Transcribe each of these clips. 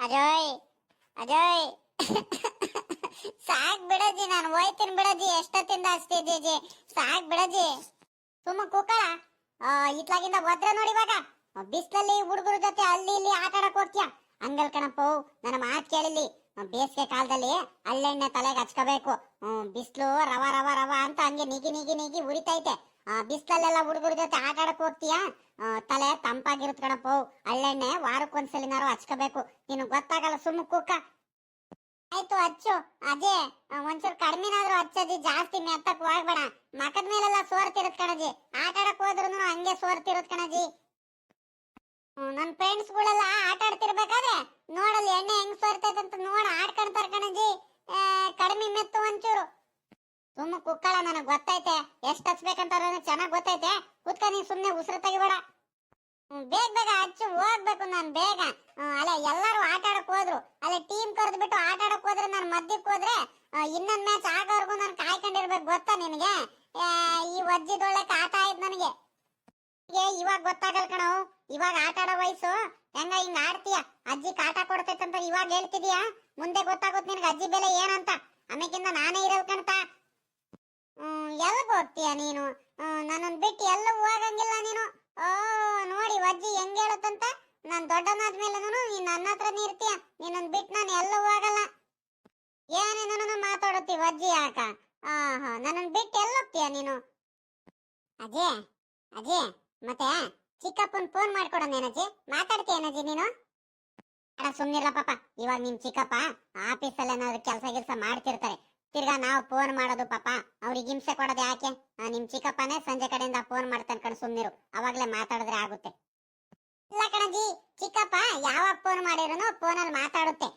ಅಜಯ್ ಅಜಯ್. ಸಾಕ್ ಬಿಡಜಿ ನಾನು ಹೋಯ್ತೀನಿ ಬಿಡಜಿ ಎಷ್ಟೊತ್ತಿಂದ ಅಷ್ಟಿದ್ದೀಜಿ ಸಾಕ್ ಬಿಡಜಿ ಸುಮ್ಮ ಕೂಕಳ. ಇತ್ಲಾಗಿಂದ ಭದ್ರ ನೋಡಿ ಇವಾಗ. ಬಿಸ್ಲಲ್ಲಿ ಹುಡುಗರ ಜೊತೆ ಅಲ್ಲಿ ಇಲ್ಲಿ ಆಟ ಆಡಕ್ ಹೋಗ್ತೀಯ? ಹಂಗಲ್ ಕಣಪ್ಪ ನನ್ನ ಮಾತು ಕೇಳಿಲಿ ಬೇಸಿಗೆ ಕಾಲದಲ್ಲಿ ಅಲ್ಲೆಣ್ಣೆ ತಲೆಗೆ ಹಚ್ಕೋಬೇಕು. ಬಿಸ್ಲು ರವ ರವ ರವ ಅಂತ ಹಂಗೆ ನಿಗಿ ನಿಗಿ ನಿಗಿ ಉರಿತೈತೆ ಆ, ಬಿಸ್ಲಲ್ಲೆಲ್ಲ ಹುಡುಗರ ಜೊತೆ ಆಟ ಆಡಕ್ ಹೋಗ್ತೀಯಾ ತಲೆ ತಂಪಾಗಿರುತ್ತ ಕಣಪ್ಪ ಹಳ್ಳೆಣ್ಣೆ ವಾರಕ್ಕೊಂದ್ಸಲಿನಾರು ಹಚ್ಕೋಬೇಕು. ನೀನು ಗೊತ್ತಾಗಲ್ಲ ಸುಮ್ಮ ಕೂಕ. ಆಯ್ತು, ಹಚ್ಚು. ಅದೇ ಒಂಚೂರು ಕಡಿಮೆನಾದ್ರೂ ಹಚ್ಚದಿ ಜಾಸ್ತಿ ಮೆತ್ತಕ್ ಹೋಗ್ಬೇಡ. ಮಕದ ಮೇಲೆಲ್ಲ ಸೋರ್ತಿರತ್ ಕಣಜಿ. ಆಟ ಆಡಕ್ ಹೋದ್ರು ಹಂಗೆ ಸೋರ್ತಿರತ್ ಕಣಜಿ. ನನ್ನ ನನ್ ಫ್ರೆಂಡ್ಸ್ ಗಳೆಲ್ಲ ಆಟ ಆಡ್ತಿರ್ಬೇಕಾದ್ರೆ ನೋಡಲ್ಲಿ ಎಣ್ಣೆ ಹೆಂಗ್ ಸೋರ್ತೈತೆ ಅಂತ ನೋಡ ಆಡ್ಕೊಂತಾರ ಕಣಜಿ. ಕಡಿಮೆ ಮೆತ್ತು ಒಂಚೂರು. ಸುಮ್ಮ ಕುಕ್ಕಳ, ನನಗೆ ಗೊತ್ತೈತೆ. ಎಷ್ಟ್ ಹಚ್ಬೇಕಂತ ಚೆನ್ನಾಗಿ ಗೊತ್ತೈತೆ. ಕುತ್ಕ, ನೀನು ಸುಮ್ಮನೆ ಉಸಿರು ತೆಗಿಬೇಡ. ಬೇಗ ಬೇಗ ಹಚ್ಚು, ಹೋಗ್ಬೇಕು ನಾನು ಬೇಗ. ಅಲ್ಲ ಎಲ್ಲರೂ ಆಟ ಆಡಕ್ ಹೋದ್ರು. ಅಲ್ಲೇ ಟೀಮ್ ಕರೆದು ಬಿಟ್ಟು ಆಟ ಆಡಕ್ ಹೋದ್ರೆ ನಾನು ಮಧ್ಯಕ್ಕೆ ಹೋದ್ರೆ ಇನ್ನೊಂದು ಮ್ಯಾಚ್ ಆಗೋವರೆಗೂ ನಾನು ಕಾಯ್ಕೊಂಡಿರ್ಬೇಕು, ಗೊತ್ತಾ ನಿನಗೆ? ಈ ವಜ್ಜಿದೊಳ್ಳೆ ಆಟ ಆಯ್ತು ನನಗೆ. ಇವಾಗ ಗೊತ್ತಾಗಲ್ ಕಣವು ಇವಾಗ ಆಟ ಆಡೋ ವಯಸ್ಸು. ಹೆಂಗ ಹಿಂಗ ಆಡ್ತೀಯ? ಅಜ್ಜಿ ಕಾಟ ಕೊಡ್ತೈತಂತ ಇವಾಗ ಹೇಳ್ತಿದೀಯಾ? ಮುಂದೆ ಗೊತ್ತಾಗುತ್ತೆ ನಿನಗೆ ಅಜ್ಜಿ ಬೆಲೆ ಏನಂತ? ಆಮೇಕಿಂದ ನಾನೇ ಕಣ್ತಾ? ಎಲ್ಗ್ ಹೋಗ್ತೀಯ ನೀನು? ಹ್ಮ್, ನನ್ನನ್ ಬಿಟ್ಟು ಎಲ್ಲೂ ಹೋಗಂಗಿಲ್ಲ ನೀನು. ಓ, ನೋಡಿ ವಜ್ಜಿ ಹೆಂಗ್ ಹೇಳುತ್ತಂತ? ನಾನ್ ದೊಡ್ಡನಾದ್ಮೇಲೆ ನೀನ್ ನನ್ನ ಹತ್ರ ನೀರ್ತೀಯ ನಿನ್ನನ್ ಬಿಟ್ಟು ನಾನು ಎಲ್ಲೂ ಹೋಗಲ್ಲ. ಏನೇನೋ ಮಾತಾಡುತ್ತೀವಿ ವಜ್ಜಿ ಯಾಕ? ಆಹಾ, ನನ್ನನ್ ಬಿಟ್ಟು ಎಲ್ಲೋಗ್ತೀಯ ನೀನು? ಅಜಯ್ ಅಜಯ್ ಮತ್ತೆ ಚಿಕ್ಕಪ್ಪನ್ ಫೋನ್ ಮಾಡ್ಕೊಡೋನೇನಜ್ಜಿ ಮಾತಾಡ್ತೀಯನಜ್ಜಿ ನೀನು? ಅಡ ಸುಮ್ನಿಲ್ಲ ಪಾಪ. ಇವಾಗ ನಿಮ್ ಚಿಕ್ಕಪ್ಪ ಆಫೀಸಲ್ಲಿ ಏನಾದ್ರು ಕೆಲಸ ಗಿಲ್ಸ ಮಾಡ್ತಿರ್ತಾರೆ. ತಿರ್ಗಾ ನಾವು ಫೋನ್ ಮಾಡೋದು ಪಾಪ. ಅವ್ರಿಗೆ ಹಿಂಸೆ ಕೊಡೋದು ಯಾಕೆ? ನಿಮ್ ಚಿಕ್ಕಪ್ಪನೇ ಸಂಜೆ ಕಡೆಯಿಂದ ಫೋನ್ ಮಾಡ್ತಾನೆ ಕಣ್ ಸುಮ್ನಿರು. ಅವಾಗ್ಲೇ ಮಾತಾಡಿದ್ರೆ ಆಗುತ್ತೆ. ಇಲ್ಲ ಕಣಜಿ, ಚಿಕ್ಕಪ್ಪ ಯಾವಾಗ ಫೋನ್ ಮಾಡಿರೋನು ಫೋನಲ್ಲಿ ಮಾತಾಡುತ್ತೆ.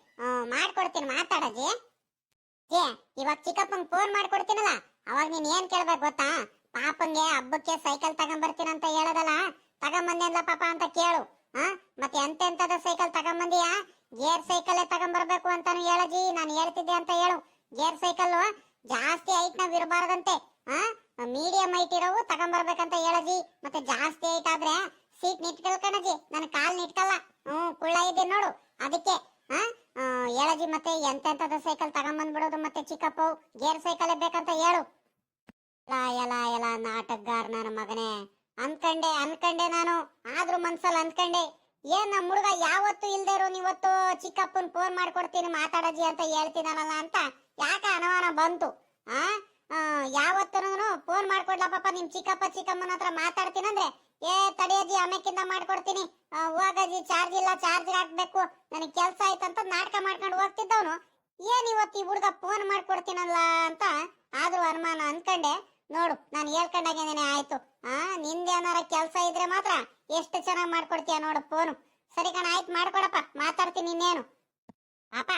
ಮಾಡ್ಕೊಡ್ತೀನಿ, ಮಾತಾಡಜಿ. ಜೇ ಇವಾಗ ಚಿಕ್ಕಪ್ಪಂಗ್ ಫೋನ್ ಮಾಡ್ಕೊಡ್ತೀನಲ್ಲ, ಅವಾಗ ನೀನ್ ಏನ್ ಕೇಳ್ಬೇಕು ಗೊತ್ತಾ? ಪಾಪಂಗೆ ಹಬ್ಬಕ್ಕೆ ಸೈಕಲ್ ತಗೊಂಬರ್ತೀನಂತ ಹೇಳೋದಲ್ಲ. ತಗೊಂಬಂದೇನ್ಲ ಪಾಪ ಅಂತ ಕೇಳು. ಹಾ ಮತ್ತೆ ಎಂತೆಂತದ ಸೈಕಲ್ ತಗೊಂಬಂದಿಯಾ? ಗೇರ್ ಸೈಕಲ್ ತಗೊಂಬರ್ಬೇಕು ಅಂತಾನು ಹೇಳಜಿ, ನಾನು ಹೇಳ್ತಿದ್ದೆ ಅಂತ ಹೇಳು. ಗೇರ್ ಸೈಕಲ್ ಜಾಸ್ತಿ ಹೈಟ್ ನಾವ್ ಇರಬಾರ್ದಂತೆ ಆ? ಮೀಡಿಯಂ ಹೈಟ್ ಇರೋವು ತಗೊಂಬರ್ಬೇಕಂತ ಹೇಳಜಿ ಮತ್ತೆ ಜಾಸ್ತಿ ಹೈಟ್ ಆದ್ರೆ ಸೀಟ್ ನಿಟ್ಕಲ್ ಕಣಜಿ. ನನ್ ಕಾಲ್ ನಿಟ್ಕಲ್ಲ ಹ್ಮ್ ಕುಳ್ಳ ಇದೆ ನೋಡು. ಅದಕ್ಕೆ ಆ, ಹೇಳಜಿ ಮತ್ತೆ ಎಂತೆಂತದ ಸೈಕಲ್ ತಗೊಂಬಂದ್ಬಿಡೋದು ಮತ್ತೆ ಚಿಕ್ಕಪ್ಪ. ಗೇರ್ ಸೈಕಲ್ ಬೇಕಂತ ಹೇಳು. ಲಾ ಎಲ ಎಲ ನಾಟಕಗಾರ ನನ್ನ ಮಗನೇ. ಅನ್ಕಂಡೆ ಅನ್ಕಂಡೆ ನಾನು. ಆದ್ರೂ ಮನ್ಸಲ್ಲಿ ಅನ್ಕಂಡೆ. ಏನ್ ನಮ್ಮ ಹುಡುಗ ಯಾವತ್ತು ಇಲ್ದೇ ಇರೋನ್ ನೀವತ್ತು ಚಿಕ್ಕಪ್ಪನ್ ಫೋನ್ ಮಾಡ್ಕೊಡ್ತೀನಿ ಮಾತಾಡಜಿ ಅಂತ ಹೇಳ್ತೀನಲ್ಲ ಅಂತ. ಯಾಕ ಅನುಮಾನ ಬಂತು? ಆ? ಯಾವತ್ತೂ ಫೋನ್ ಮಾಡ್ಕೊಡ್ಲ ಪಾಪ, ನಿಮ್ ಚಿಕ್ಕಪ್ಪ ಚಿಕ್ಕಮ್ಮನ ಹತ್ರ ಮಾತಾಡ್ತೀನಂದ್ರೆ ಏ ತಡಿಯಜ್ಜಿ ಆಮೇಕಿಂದ ಮಾಡ್ಕೊಡ್ತೀನಿ. ಹೋಗಜ್ಜಿ ಚಾರ್ಜ್ ಇಲ್ಲ ಚಾರ್ಜ್ ಹಾಕ್ಬೇಕು. ನನಗೆ ಕೆಲಸ ಆಯ್ತಂತ ನಾಟಕ ಮಾಡ್ಕೊಂಡು ಹೋಗ್ತಿದ್ದವನು. ಏನ್ ಇವತ್ತು ಈ ಹುಡುಗ ಫೋನ್ ಮಾಡ್ಕೊಡ್ತೀನಲ್ಲ ಅಂತ ಆದ್ರೂ ಅನುಮಾನ ಅನ್ಕಂಡೆ. ನೋಡು, ನಾನು ಹೇಳ್ಕೊಂಡಾಗೇನೆ ಆಯ್ತು. ಆ ನಿಂದೇನಾರ ಕೆಲಸ ಇದ್ರೆ ಮಾತ್ರ ಎಷ್ಟು ಚೆನ್ನಾಗಿ ಮಾಡ್ಕೊಡ್ತೀಯ ನೋಡು ಫೋನು ಸರಿ ಕಣ, ಆಯ್ತು, ಮಾಡ್ಕೊಡಪ್ಪ. ಮಾತಾಡ್ತೀನಿ ಇನ್ನೇನು. ಪಾಪ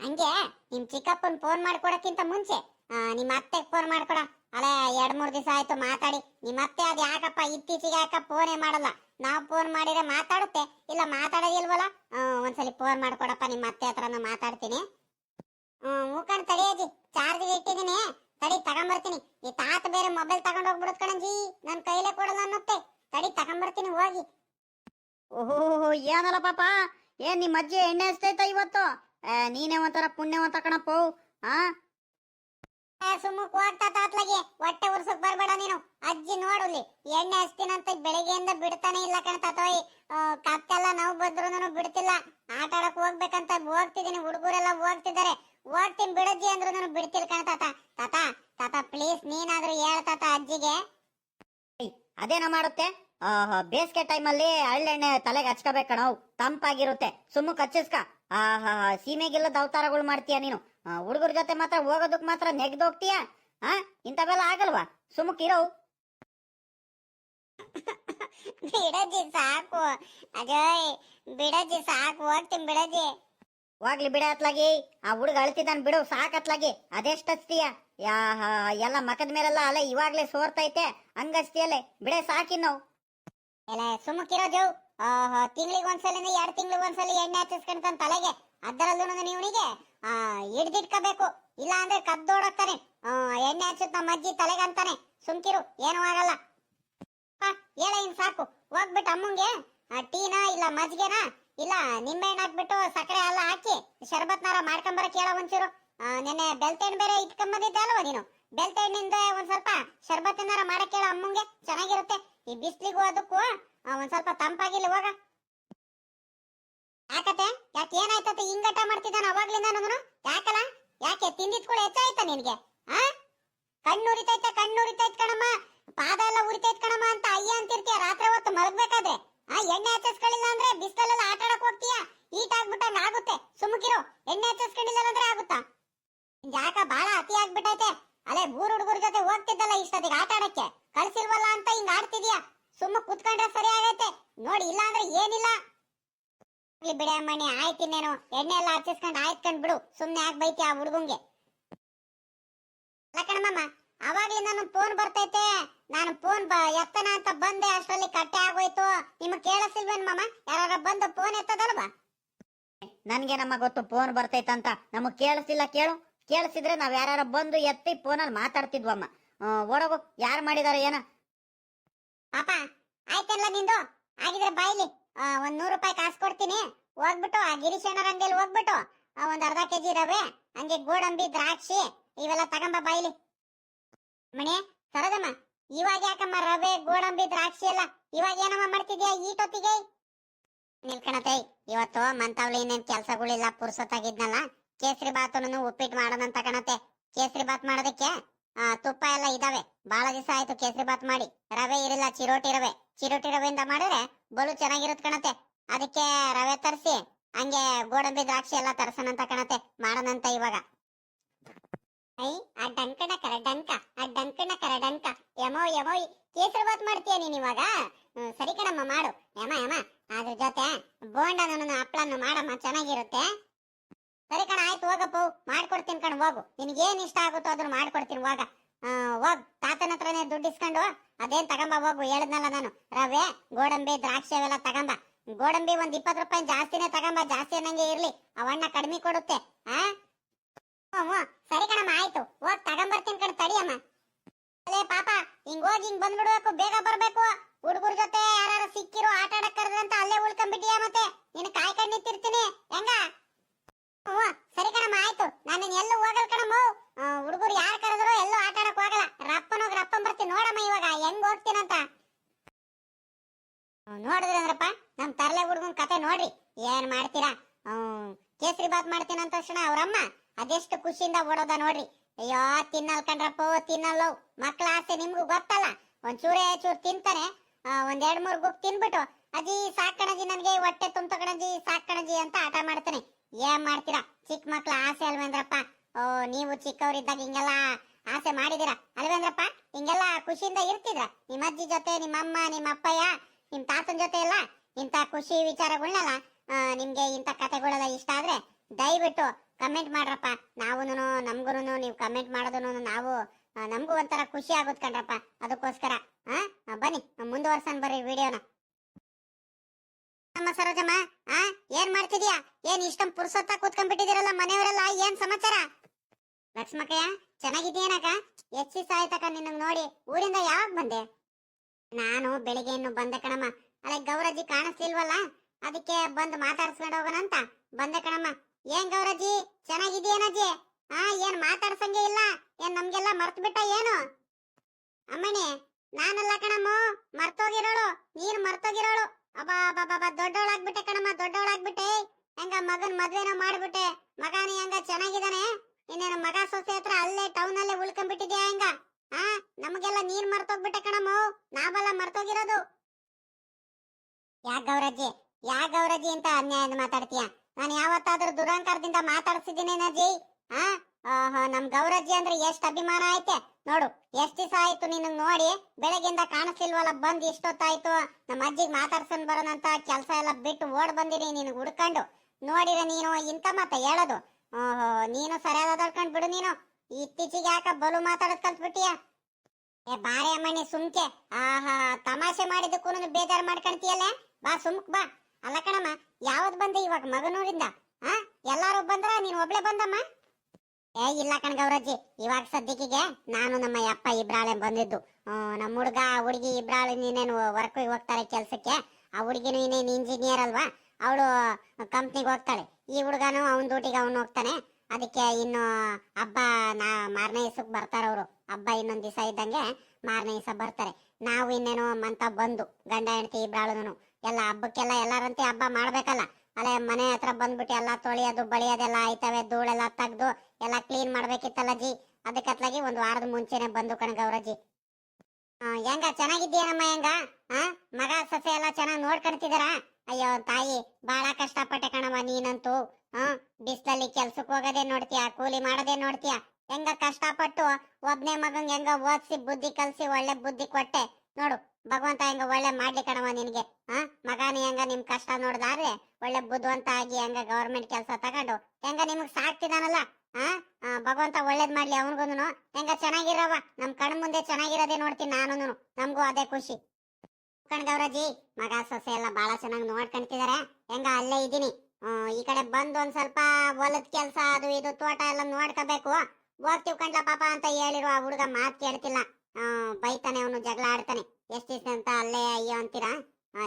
ಹಂಗೆ ನಿಮ್ ಚಿಕ್ಕಪ್ಪನ್ ಫೋನ್ ಮಾಡ್ಕೊಡಕ್ಕಿಂತ ಮುಂಚೆ ಆ, ನಿಮ್ಮ ಅತ್ತೆಗೆ ಫೋನ್ ಮಾಡ್ಕೊಡ. ಅಲ್ಲ ಎರಡ್ ಮೂರ್ ದಿವಸ ಆಯ್ತು ಮಾತಾಡಿ. ನಿಮ್ಮ ಅತ್ತೆ ಅದ್ ಯಾಕಪ್ಪ ಇತ್ತೀಚೆಗೆ ಯಾಕ ಫೋನೇ ಮಾಡಲ್ಲ? ನಾವ್ ಫೋನ್ ಮಾಡಿದ್ರೆ ಮಾತಾಡುತ್ತೆ. ಇಲ್ಲ ಮಾತಾಡೋದಿಲ್ವಲ್ಲ ಒಂದ್ಸಲಿ ಫೋನ್ ಮಾಡ್ಕೊಡಪ್ಪ ನಿಮ್ಮ ಅತ್ತೆ ಹತ್ರ ಮಾತಾಡ್ತೀನಿ. ಹ್ಮ್ ಅಜ್ಜಿ ಚಾರ್ಜ್ ಇಟ್ಟಿದ್ದೀನಿ. ತಡಿ ತಗೊಂಬರ್ತೀನಿ. ಈ ತಾತ ಬೇರೆ ಮೊಬೈಲ್ ತಗೊಂಡ್ ಹೋಗ್ಬಿಡುತ್ ಕಣಜಿ ನನ್ ಕೈಲೇ ಕೊಡಲ್ಲ ಅನ್ನತ್ತೆ. ತಡಿ ತಗೊಂಬರ್ತೀನಿ ಹೋಗಿ. ಓಹೋ ಏನಲ್ಲ ಪಾಪ? ಏನ್ ನಿಮ್ಮ ಅಜ್ಜಿ ಎಣ್ಣೆ ಹಚ್ತೈತ ಇವತ್ತು? ನೀನೇ ಒಂಥರ ಪುಣ್ಯವಂತ ಕಣಪ್ಪ ಆ? ಸುಮ್ಮಕ್ ಹೋಗ್ತಾ ತಾತ್ಲಗೆ ಹೊಟ್ಟೆ ಉರ್ಸಕ್ ಬರ್ಬೇಡ ನೀನು. ಅಜ್ಜಿ ನೋಡುಲಿ ಎಣ್ಣೆ ಹಚ್ತೀನಂತ ಬೆಳಿಗ್ಗೆಯಿಂದ ಬಿಡ್ತಾನೆ ಇಲ್ಲ ಕಣ ತಾತೋಯ್. ಕತ್ತೆಲ್ಲ ನಾವು ಬಂದ್ರು ಬಿಡ್ತಿಲ್ಲ. ಆಟ ಆಡಕ್ ಹೋಗ್ಬೇಕಂತ ಹೋಗ್ತಿದ್ದೀನಿ ಹುಡುಗರೆಲ್ಲ ಹೋಗ್ತಿದ್ದಾರೆ. ಹೋಗ್ತೀನಿ ಬಿಡಜ್ಜಿ ಅಂದ್ರು ನಾನು ಬಿಡ್ತಿಲ್ಲ ಕಣ ತಾತ. ತಾತ ತಾತ ಪ್ಲೀಸ್ ನೀನಾದ್ರೂ ಹೇಳ್ ತಾತ ಅಜ್ಜಿಗೆ. ಅದೇನ ಮಾಡುತ್ತೆ? ಬೇಸಿಗೆ ಟೈಮಲ್ಲಿ ಹಳ್ಳೆಣ್ಣೆ ತಲೆಗೆ ಹಚ್ಕೋಬೇಕು ಕಣವ್ ತಂಪಾಗಿರುತ್ತೆ. ಸುಮ್ಮ ಕಚ್ಚಿಸ್ಕ. ಆಹಾ ಸೀಮೆಗಿಲ್ಲದ ಅವತಾರಗಳು ಮಾಡ್ತೀಯ ನೀನು? ಹುಡುಗರ ಜೊತೆ ಮಾತ್ರ ಹೋಗೋದಕ್ ಮಾತ್ರ ನೆಗ್ದೋಗ್ತೀಯ ಆ ಇಂಥವೆಲ್ಲ ಆಗಲ್ವಾ? ಸುಮ್ಮಕ್ಕಿರೋ ಬಿಡಜ್ಜಿ ಸಾಕು. ಅಜಯ್ ಬಿಡಜ್ಜಿ ಸಾಕು. ಹೋಗ್ತೀನಿ ಬಿಡಜ್ಜಿ. ಹೋಗ್ಲಿ ಬಿಡ ಹತ್ಲಾಗಿ ಆ ಹುಡುಗ ಅಳ್ತಿದ್ದಾನೆ ಬಿಡು ಸಾಕತ್ಲಾಗಿ ಅದೆಷ್ಟು ಹಚ್ತೀಯ? ಯಾ ಎಲ್ಲ ಮಕದ ಮೇಲೆಲ್ಲ ಅಲೆ ಇವಾಗ್ಲೇ ಸೋರ್ತೈತೆ ಹಂಗಚ್ತೀಯಲ್ಲೇ. ಬಿಡೆ ಸಾಕಿನ್ನು. ಎಲ್ಲ ಸುಮ್ಮಕ್ಕಿರೋ ಜವ್ ತಿಂಗಳಿಗೆ ಒಂದ್ಸಲ ಎರಡು ತಿಂಗಳಿಗೆ ಒಂದ್ಸಲ ಎಣ್ಣೆ ಹಚ್ಚಿಸ್ಕೊಂತಾನ ತಲೆಗೆ ಅದರಲ್ಲೂ ನೀವನಿಗೆ ಆ ಹಿಡ್ದಿಟ್ಕೋಬೇಕು. ಇಲ್ಲ ಅಂದ್ರೆ ಕದ್ದೋಡಕ್ತಾನೆ ಎಣ್ಣೆ ಹಚ್ಚುತ್ತ ನಮ್ಮ ಅಜ್ಜಿ ತಲೆಗೆ ಅಂತಾನೆ. ಸುಮ್ಕಿರು ಏನೂ ಆಗಲ್ಲ. ಹೇಳ ಇನ್ ಸಾಕು. ಹೋಗ್ಬಿಟ್ಟು ಅಮ್ಮಂಗೆ. ಟೀನಾ ಇಲ್ಲ ಮಜ್ಜಿಗೆನಾ ಇಲ್ಲ ನಿಂಬೆಹಣ್ಣು ಹಾಕ್ಬಿಟ್ಟು ಸಕ್ಕರೆ ಎಲ್ಲ ಹಾಕಿ ಶರ್ಬತ್ನಾರ ಮಾಡ್ಕೊಂಬರ ಕೇಳ ಒಂಚೂರು. ಆ, ನೆನ್ನೆ ಬೆಲ್ತೇಣ್ ಬೇರೆ ಇಟ್ಕೊಂಬಂದಿದ್ದೆ ಅಲ್ವಾ ನೀನು? ಬೆಲ್ತೇಣ್ಣಿಂದ ಒಂದ್ ಸ್ವಲ್ಪ ಶರ್ಬತ್ತಿನಾರ ಮಾಡಿ ಕೇಳ ಅಮ್ಮಂಗೆ. ಚೆನ್ನಾಗಿರುತ್ತೆ. ಈ ಬಿಸ್ಲಿಗೂ ಅದಕ್ಕೂ ಒಂದ್ ಸ್ವಲ್ಪ ತಂಪಾಗಿಲ್ಲ, ಹೋಗ. ಯಾಕತೆ ಯಾಕೆ ಏನಾಯ್ತತೆ ಹಿಂಗಟ ಮಾಡ್ತಿದ್ದಾನ ಅವಾಗ್ಲಿಂದ ನಮ್ಮನು ಯಾಕಲ್ಲ? ಯಾಕೆ? ತಿಂದಿದ್ ಕೂಡ ಹೆಚ್ಚಾಯ್ತ ನಿನ್ಗೆ? ಆ? ಕಣ್ಣು ಉರಿತೈತೆ, ಕಣ್ಣು ಉರಿತೈತ್ ಕಣಮ್ಮ. ಪಾದ ಎಲ್ಲ ಉರಿತೈತ್ ಕಣಮ್ಮ ಅಂತ ಅಯ್ಯ ಅಂತಿರ್ತೀಯ ರಾತ್ರಿ ಹೊತ್ತು ಮಲಗ್ಬೇಕಾದ್ರೆ? ಆ, ಎಣ್ಣೆ ಹಚ್ಚಿಸ್ಕೊಳ್ಳಿಲ್ಲ ಅಂದ್ರೆ ಬಿಸ್ತಲೆಲ್ಲ ಆಟ ಆಡಕ್ ಹೋಗ್ತೀಯ? ಈಟ್ ಆಗ್ಬಿಟ್ಟಂಗ ಆಗುತ್ತೆ. ಸುಮ್ಕಿರು. ಎಣ್ಣೆ ಹಚ್ಚಿಸ್ಕೊಂಡಿಲ್ಲ ಅಂದ್ರೆ ಆಗುತ್ತಾ? ಯಾಕ? ಬಾಳ ಅತಿ ಆಗ್ಬಿಟ್ಟೈತೆ. ಅಲೆ ಮೂರು ಹುಡುಗರ ಜೊತೆ ಹೋಗ್ತಿದ್ದಲ್ಲ ಇಷ್ಟೊತ್ತಿಗೆ ಆಟ ಆಡಕ್ಕೆ? ಕಳ್ಸಿಲ್ವಲ್ಲ ಅಂತ ಹಿಂಗ್ ಆಡ್ತಿದ್ಯಾ? ಸುಮ್ಮ ಕುತ್ಕೊಂಡ್ರೆ ಸರಿ ಆಗೈತೆ. ನೋಡಿ, ಇಲ್ಲ ಅಂದ್ರೆ ಏನಿಲ್ಲ. ಬಿಡ ಅಮ್ಮಣ್ಣಿ ಆಯ್ತಿನ್ನೇನು ಎಣ್ಣೆ ಎಲ್ಲ ಹಚ್ಚಿಸ್ಕೊಂಡು ಆಯ್ತ್ಕೊಂಡ್ ಬಿಡು. ಸುಮ್ನೆ ಯಾಕೆ ಬೈತಿ ಆ ಹುಡುಗಂಗೆ? ಅಲ್ಲ ಕಣಮ್ಮ ಅವಾಗ್ಲಿಂದ ನನ್ನ ಫೋನ್ ಬರ್ತೈತೆ. ನಾನು ಫೋನ್ ಎತ್ತನ ಅಂತ ಬಂದೆ, ಅಷ್ಟರಲ್ಲಿ ಕಟ್ಟೆ ಆಗೋಯ್ತು. ನಿಮಗ್ ಕೇಳಿಸಿಲ್ವೇನ್ ಮಾಮ? ಯಾರ ಬಂದು ಫೋನ್ ಎತ್ತದಲ್ವಾ? ನನ್ಗೆ ನಮ್ಮ ಗೊತ್ತು ಫೋನ್ ಬರ್ತೈತಂತ. ನಮಗ್ ಕೇಳಿಸಿಲ್ಲ ಕೇಳು. ಕೇಳಿಸಿದ್ರೆ ನಾವ್ ಯಾರು ಬಂದು ಎತ್ತಿ ಫೋನಲ್ಲಿ ಮಾತಾಡ್ತಿದ್ವಮ್ಮ. ಓಡೋಗು. ಯಾರು ಮಾಡಿದಾರೆ ಏನ? ಪಾಪ ಆಯ್ತಲ್ಲ ನಿಂದು? ಆಗಿದ್ರೆ ಬಾಯ್ಲಿ. ಒಂದ್ ನೂರು ರೂಪಾಯಿ ಕಾಸು ಕೊಡ್ತೀನಿ. ಹೋಗ್ಬಿಟ್ಟು, ಆ ಗಿರೀಶ್ ಅಂಗಡಿಯಲ್ಲಿ ಹೋಗ್ಬಿಟ್ಟು ಒಂದ್ ಅರ್ಧ ಕೆಜಿ ರವೆ, ಹಂಗೆ ಗೋಡಂಬಿ, ದ್ರಾಕ್ಷಿ, ಇವೆಲ್ಲ ತಗೊಂಬ ಬಾಯ್ಲಿ. ಮಣಿ ಸರದಮ್ಮ ಇವಾಗ ಯಾಕಮ್ಮ ರವೆ, ಗೋಡಂಬಿ, ದ್ರಾಕ್ಷಿ ಎಲ್ಲ ಇವಾಗ ಏನಮ್ಮ ಮಾಡ್ತಿದ್ಯಾ ಈಟೊತ್ತಿಗೆ ನಿಲ್ಕಣತೆ ಇವತ್ತು ಮಂತಾವ್ಲಿ ಇನ್ನೇನ್ ಕೆಲ್ಸಗಳಿಲ್ಲ ಪುರ್ಸೊತ್ತಾಗಿದ್ನಲ್ಲ ಕೇಸರಿ ಬಾತ್ ಉಪ್ಪಿಟ್ಟು ಮಾಡೋಣಂತ ಕಣತೆ ಕೇಸರಿ ಬಾತ್ ಮಾಡೋದಕ್ಕೆ ತುಪ್ಪ ಎಲ್ಲ ಇದಾವೆ. ಬಹಳ ದಿವಸ ಆಯ್ತು ಕೇಸರಿ ಬಾತ್ ಮಾಡಿ. ರವೆ ಇರಲ್ಲ, ಚಿರೋಟಿ ರವೆ. ಚಿರೋಟಿ ರವೆಯಿಂದ ಮಾಡಿದ್ರೆ ಬಲು ಚೆನ್ನಾಗಿರುತ್ತೆ ಕಣತೆ ಅದಕ್ಕೆ ರವೆ ತರಿಸಿ, ಹಂಗೆ ಗೋಡಂಬಿ ದ್ರಾಕ್ಷಿ ಎಲ್ಲ ತರ್ಸನಂತ ಕಣತೆ ಮಾಡೋಣಂತ ಇವಾಗ. ಐ ಆ ಡಂಕಣ ಕರ ಡಂಕ, ಆ ಡಂಕಣ ಕರ ಡಂಕ. ಯಮೋ ಯಮೋ ಕೇಸರಿ ಬಾತ್ ಮಾಡ್ತೀಯ ನೀನ್ ಇವಾಗ? ಸರಿ ಕಣಮ್ಮ, ಮಾಡು. ಯಮ ಯಮ. ಅದ್ರ ಜೊತೆ ಬೋಂಡನನ್ನು ಹಪ್ಳನ್ನು ಮಾಡಮ್ಮ, ಚೆನ್ನಾಗಿರುತ್ತೆ. ಸರಿ ಕಣ, ಆಯ್ತು, ಹೋಗಪ್ಪ. ಮಾಡ್ಕೊಡ್ತೀನಿ ಕಣ, ಹೋಗು. ನಿನ್ಗೆ ಏನ್ ಇಷ್ಟ ಆಗುತ್ತೋ ಅದನ್ನ ಮಾಡ್ಕೊಡ್ತೀನಿ, ಹೋಗ. ಹೋಗ್. ತಾತನ ಹತ್ರನೇ ದುಡ್ಡು ಇಸ್ಕೊಂಡು ಅದೇನ್ ತಗೊಂಬ, ಹೋಗು. ಹೇಳದ್ನಲ್ಲ ನಾನು. ರವೆ, ಗೋಡಂಬಿ, ದ್ರಾಕ್ಷಿ ಅವೆಲ್ಲ ತಗೊಂಬ. ಗೋಡಂಬಿ ಒಂದ್ ಇಪ್ಪತ್ ರೂಪಾಯಿ ಜಾಸ್ತಿನೇ ತಗೊಂಬ, ಜಾಸ್ತಿ ಅನ್ನಂಗೆ ಇರ್ಲಿ. ಅವಣ್ಣ ಕಡಿಮೆ ಕೊಡುತ್ತೆ, ಆ? ಸರಿ ಕಣಮ್ಮ, ಆಯ್ತು. ಹೋಗ್, ತಗೊಂಬರ್ತೀನಿ ಕಣ ತಡಿಯಮ್ಮ ಅಲ್ಲೇ ಪಾಪ, ಹಿಂಗ್ ಹೋಗಿ ಹಿಂಗ್ ಬಂದ್ಬಿಡ್ಬೇಕು, ಬೇಗ ಬರ್ಬೇಕು. ಹುಡುಗರ ಜೊತೆ ಯಾರು ಸಿಕ್ಕಿರೋ ಆಟ ಆಡಕ್ ಕರೆದ್ರಂತ ಅಲ್ಲೇ ಉಳ್ಕೊಂಡ್ಬಿಟ್ಟಿಯಾ ಮತ್ತೆ? ನಿನ್ನ ಕಾಯ್ಕೊಂಡಿತ್ತಿರ್ತೀನಿ ಹೆಂಗ? ಸರಿ ಕಣಮ್ಮ, ಆಯ್ತು. ನಾನು ಎಲ್ಲೂ ಹೋಗಲ್ ಕಣಮ್ಮ. ಹುಡುಗರು ಯಾರು ಕರೆದ್ರು ಎಲ್ಲೂ ಆಟ ಆಡಕ್ ಹೋಗಲ್ಲ. ರಪ್ಪನೋಗ್ ರಪ್ಪನ್ ಬರ್ತೀನಿ. ನೋಡಮ್ಮ ಇವಾಗ, ಹೆಂಗ್ ಹೋಗ್ತೀನಂತ. ನೋಡಿದ್ರಂದ್ರಪ್ಪ ನಮ್ ತರ್ಲೆ ಹುಡುಗನ್ ಕತೆ ನೋಡ್ರಿ. ಏನ್ ಮಾಡ್ತೀರಾ? ಕೇಸರಿ ಬಾತ್ ಮಾಡ್ತೀನಿ ಅಂತ ತಕ್ಷಣ ಅವ್ರಮ್ಮ. ಅದೆಷ್ಟು ಖುಷಿಯಿಂದ ಓಡೋದ ನೋಡ್ರಿ. ಅಯ್ಯೋ, ತಿನ್ನಲ್ ಕಣ್ರಪ್ಪ, ತಿನ್ನಲ್ಲ. ಮಕ್ಳ ಆಸೆ ನಿಮ್ಗೂ ಗೊತ್ತಲ್ಲ. ಒಂದ್ ಚೂರೇ ಚೂರ್ ತಿಂತಾನೆ. ಒಂದ್ ಎರಡ್ ಮೂರ್ ಗುಪ್ ತಿನ್ಬಿಟ್ಟು, ಅಜ್ಜಿ ಸಾಕಣಜಿ ನನ್ಗೆ ಹೊಟ್ಟೆ ತುಂಬ ಕಣಜಿ ಸಾಕಣಜಿ ಅಂತ ಆಟ ಮಾಡ್ತಾನೆ. ಏನ್ ಮಾಡ್ತೀರಾ? ಚಿಕ್ಕ ಮಕ್ಳ ಆಸೆ ಅಲ್ವೇಂದ್ರಪ್ಪ ಓ ನೀವು ಚಿಕ್ಕವರಿದ್ದಾಗ ಹಿಂಗೆಲ್ಲ ಆಸೆ ಮಾಡಿದಿರ ಅಲ್ವೇಂದ್ರಪ್ಪ ಹಿಂಗೆಲ್ಲ ಖುಷಿಯಿಂದ ಇರ್ತಿದ್ರ? ನಿಮ್ಮ ಅಜ್ಜಿ ಜೊತೆ ನಿಮ್ಮ ಅಮ್ಮ ನಿಮ್ಮ ಅಪ್ಪಯ್ಯ ನಿಮ್ ತಾತನ್ ಜೊತೆ ಎಲ್ಲ ಇಂಥ ಖುಷಿ ವಿಚಾರಗಳನ್ನೆಲ್ಲ ನಿಮ್ಗೆ ಇಂತ ಕತೆಗಳೆಲ್ಲ ಇಷ್ಟ ಆದ್ರೆ ದಯವಿಟ್ಟು ಕಮೆಂಟ್ ಮಾಡ್ರಪ್ಪ. ನಾವು ನಮ್ಗುನು ನೀವು ಕಮೆಂಟ್ ಮಾಡೋದನ್ನು ನಾವು ನಮಗೂ ಒಂಥರ ಖುಷಿ ಆಗುತ್ತೆ ಕಣ್ರಪ್ಪ. ಅದಕ್ಕೋಸ್ಕರ ಆ, ಬನ್ನಿ ಮುಂದುವರ್ಸನ್ ಬರ್ರಿ ವಿಡಿಯೋನ ನಮ್ಮ ಸರೋಜಮ್ಮ, ಆ, ಏನ್ ಮಾಡ್ತಿದ್ಯಾ? ಏನ್ ಇಷ್ಟೊಂದ್ ಪುರ್ಸೊತ್ತ ಕೂತ್ಕೊಂಡ್ಬಿಟ್ಟಿದಿರಲ್ಲ ಮನೆಯವರೆಲ್ಲ, ಏನ್ ಸಮಾಚಾರ? ಲಕ್ಷ್ಮಕ್ಕಯ್ಯ ಚೆನ್ನಾಗಿದ್ದೀಯನಕ ಎಚ್ ಸಿ ನಿನ್ನ ನೋಡಿ? ಊರಿಂದ ಯಾವಾಗ ಬಂದೆ? ನಾನು ಬೆಳಿಗ್ಗೆ ಇನ್ನು ಬಂದೆ ಕಣಮ್ಮ. ಅಲ್ಲ ಗೌರಜಿ ಕಾಣಿಸ್ತಿಲ್ವಲ್ಲ ಅದಕ್ಕೆ ಬಂದು ಮಾತಾಡ್ಸ್ಕೊಂಡು ಹೋಗೋಣ ಅಂತ ಬಂದೆ ಕಣಮ್ಮ. ಏನ್ ಗೌರಜಿ ಚೆನ್ನಾಗಿದ್ದೀಯನಜ್ಜಿ ಆ, ಏನ್ ಮಾತಾಡ್ಸಂಗೆ ಇಲ್ಲ? ಏನ್ ನಮ್ಗೆಲ್ಲ ಮರ್ತ್ ಬಿಟ್ಟ ಏನು? ಅಮ್ಮಣಿ ನಾನಲ್ಲ ಕಣಮ್ಮ, ಮರ್ತೋಗಿರೋಳು, ನೀನ್ ಮರ್ತೋಗಿರೋಳು. ಅಬ್ಬಾ ಬಾಬಾ ದೊಡ್ಡವಳಾಗ್ಬಿಟ್ಟೆ ಕಣಮ್ಮ ದೊಡ್ಡವಳಾಗ್ಬಿಟ್ಟೆ. ಹೆಂಗ ಮಗನ್ ಮದ್ವೆನೋ ಮಾಡ್ಬಿಟ್ಟೆ. ಮಗ ನೀ ಹಂಗ ಚೆನ್ನಾಗಿದ್ದಾನೆ? ಇನ್ನೇನು ಮಗ ಸೊಸೆ ಹತ್ರ ಅಲ್ಲೇ ಟೌನ್ ಅಲ್ಲೇ ಉಳ್ಕೊಂಡ್ಬಿಟ್ಟಿದ್ಯಾ ಹೆಂಗ? ಆ ನಮಗೆಲ್ಲ ನೀನ್ ಮರ್ತೋಗ್ಬಿಟ್ಟೆ ಕಣಮ್ಮ ನಾವೆಲ್ಲ ಮರ್ತೋಗಿರೋದು. ಯಾಕ ಗೌರಜ್ಜಿ? ಯಾ ಗೌರಜ್ಜಿ ಅಂತ ಅನ್ಯಾಯದ ಮಾತಾಡ್ತೀಯ? ನಾನು ಯಾವತ್ತಾದ್ರೂ ದುರಾಂಕಾರದಿಂದ ಮಾತಾಡ್ಸಿದ್ದೀನೇನಜ್ಜಿ? ಆ ಆಹಾ, ನಮ್ ಗೌರಜ್ಜಿ ಅಂದ್ರೆ ಎಷ್ಟ್ ಅಭಿಮಾನ ಐತೆ. ನೋಡು, ಎಷ್ಟ್ ದಿವಸ ಆಯ್ತು ನಿನ್ನ ನೋಡಿ? ಬೆಳಗ್ಗೆಯಿಂದ ಕಾಣಿಸಿಲ್ವಲ್ಲ ಬಂದ್ ಇಷ್ಟೊತ್ತಾಯ್ತು. ನಮ್ಮ ಅಜ್ಜಿಗ್ ಮಾತಾಡ್ಸನ್ ಬರೋನಂತ ಕೆಲಸ ಎಲ್ಲ ಬಿಟ್ಟು ಓಡ್ ಬಂದಿರಿ ನೀನು ಹುಡ್ಕಂಡು. ನೋಡಿರ ನೀನು ಇಂತ ಮಾತ ಹೇಳೋದು. ಓಹೋ, ನೀನು ಸರಿಯಾದ ದೊಡ್ಕೊಂಡ್ ಬಿಡು ನೀನು. ಇತ್ತೀಚಿಗೆ ಯಾಕ ಬಲು ಮಾತಾಡೋದ್ ಕಲ್ತ್ಬಿಟ್ಟಿಯಾ? ಏ, ಬಾರೆ ಅಮ್ಮಣಿ ಸುಮ್ಕೆ. ಆಹಾ, ತಮಾಷೆ ಮಾಡಿದಕ್ಕೂ ಬೇಜಾರ್ ಮಾಡ್ಕೊಂತೀಯಲ್ಲ ಬಾ, ಸುಮ್ಕ್ ಬಾ. ಅಲ್ಲ ಕಣಮ್ಮ, ಯಾವತ್ ಬಂದೆ ಇವಾಗ ಮಗನೂರಿಂದ? ಆ, ಎಲ್ಲಾರು ಬಂದ್ರ? ನೀನ್ ಒಬ್ಳೆ ಬಂದಮ್ಮ? ಏ, ಇಲ್ಲ ಕಣ್ ಗೌರಜ್ಜಿ, ಇವಾಗ ಸದ್ಯಕ್ಕೆ ನಾನು ನಮ್ಮ ಅಪ್ಪ ಇಬ್ರಾಳೆ ಬಂದಿದ್ದು. ನಮ್ಮ ಹುಡುಗ ಹುಡುಗಿ ಇಬ್ರಾಳು ನೀನೇನು ವರ್ಕಿಗೆ ಹೋಗ್ತಾರೆ ಕೆಲ್ಸಕ್ಕೆ? ಆ ಹುಡುಗಿನೂ ಇನ್ನೇನು ಇಂಜಿನಿಯರ್ ಅಲ್ವಾ? ಅವಳು ಕಂಪ್ನಿಗೆ ಹೋಗ್ತಾಳೆ. ಈ ಹುಡುಗನು ಅವನ ಡ್ಯೂಟಿಗೆ ಅವನು ಹೋಗ್ತಾನೆ. ಅದಕ್ಕೆ ಇನ್ನು ಹಬ್ಬ, ನಾ ಮಾರನೇ ದಿವಸಕ್ಕೆ ಬರ್ತಾರೆ ಅವರು. ಹಬ್ಬ ಇನ್ನೊಂದು ದಿವಸ ಇದ್ದಂಗೆ ಮಾರನೇ ದಿವಸ ಬರ್ತಾರೆ. ನಾವು ಇನ್ನೇನು ಮಂತ ಬಂದು ಗಂಡ, ಹೆಂಡತಿ ಇಬ್ರಾಳುನು ಎಲ್ಲ ಹಬ್ಬಕ್ಕೆಲ್ಲ ಎಲ್ಲರಂತೆ ಹಬ್ಬ ಮಾಡ್ಬೇಕಲ್ಲ. ಅಲ್ಲೇ ಮನೆ ಹತ್ರ ಬಂದ್ಬಿಟ್ಟು ಎಲ್ಲ ತೊಳೆಯೋದು ಬಳಿಯೋದೆಲ್ಲ ಆಯ್ತವೆ ಧೂಳೆಲ್ಲ ತೆಗ್ದು ಎಲ್ಲ ಕ್ಲೀನ್ ಮಾಡ್ಬೇಕಿತ್ತಲ್ಲ ಜಿ? ಅದಕ್ಕತ್ಲಾಗಿ ಒಂದು ವಾರದ ಮುಂಚೆನೆ ಬಂದು ಗೌರಜಿ ಆ, ಹೆಂಗ? ಚೆನ್ನಾಗಿದ್ದೀಯನಮ್ಮ ಹೆಂಗ? ಆ ಮಗ ಸೊಸೆ ಎಲ್ಲ ಚೆನ್ನಾಗಿ ನೋಡ್ಕೊಂತಿದಾರ ಅಯ್ಯೋ ತಾಯಿ ಬಹಳ ಕಷ್ಟಪಟ್ಟೆ ಕಣವ ನೀನಂತೂ. ಆ ಬಿಸ್ಲಲ್ಲಿ ಕೆಲ್ಸಕ್ಕೆ ಹೋಗೋದೇ ನೋಡ್ತೀಯ? ಕೂಲಿ ಮಾಡೋದೇ ನೋಡ್ತೀಯ? ಹೆಂಗ ಕಷ್ಟಪಟ್ಟು ಒಬ್ನೇ ಮಗಂಗ್ ಹೆಂಗ ಓದ್ಸಿ ಬುದ್ಧಿ ಕಲ್ಸಿ ಒಳ್ಳೆ ಬುದ್ಧಿ ಕೊಟ್ಟೆ? ನೋಡು ಭಗವಂತ ಹೆಂಗ ಒಳ್ಳೆ ಮಾಡ್ಲಿ ಕಣವ ನಿನ್ಗೆ, ಆ? ಮಗನಿ ಹೆಂಗ ನಿಮ್ ಕಷ್ಟ ನೋಡ್ದಾದ್ರೆ ಒಳ್ಳೆ ಬುದ್ಧಿವಂತ ಆಗಿ ಹೆಂಗ ಗವರ್ಮೆಂಟ್ ಕೆಲಸ ತಗೊಂಡು, ಹೆಂಗ ನಿಮ್ಗ್ ಸಾಕ್ತಿದಾನಲ್ಲ, ಆ? ಭಗವಂತ ಒಳ್ಳೇದ್ ಮಾಡ್ಲಿ ಅವನ್ಗುನು ಹೆಂಗ ಚೆನ್ನಾಗಿರವ ನಮ್ ಕಣ್ ಮುಂದೆ ಚೆನ್ನಾಗಿರೋದೇ ನೋಡ್ತೀನಿ ನಾನು ನಮಗೂ ಅದೇ ಖುಷಿ. ಕಣ್ಗವ್ರಜಿ, ಮಗ ಸೊಸೆ ಎಲ್ಲ ಬಾಳ ಚೆನ್ನಾಗಿ ನೋಡ್ಕೊಂತಿದಾರೆ ಹೆಂಗ ಅಲ್ಲೇ ಇದೀನಿ ಈ ಕಡೆ ಬಂದ್ ಒಂದ್ ಸ್ವಲ್ಪ ಹೊಲದ ಕೆಲ್ಸ ಅದು ಇದು ತೋಟ ಎಲ್ಲ ನೋಡ್ಕೋಬೇಕು, ಹೋಗ್ತಿವ್ ಕಂಡ್ಲ ಪಾಪ ಅಂತ ಹೇಳಿರುವ ಹುಡುಗ ಮಾತ್ ಕೇಳ್ತಿಲ್ಲ ಬೈತಾನೆ ಅವನು ಜಗಳ ಆಡ್ತಾನೆ ಎಷ್ಟ್ ಅಂತ ಅಲ್ಲೇ ಅಯ್ಯೋ ಅಂತೀರಾ?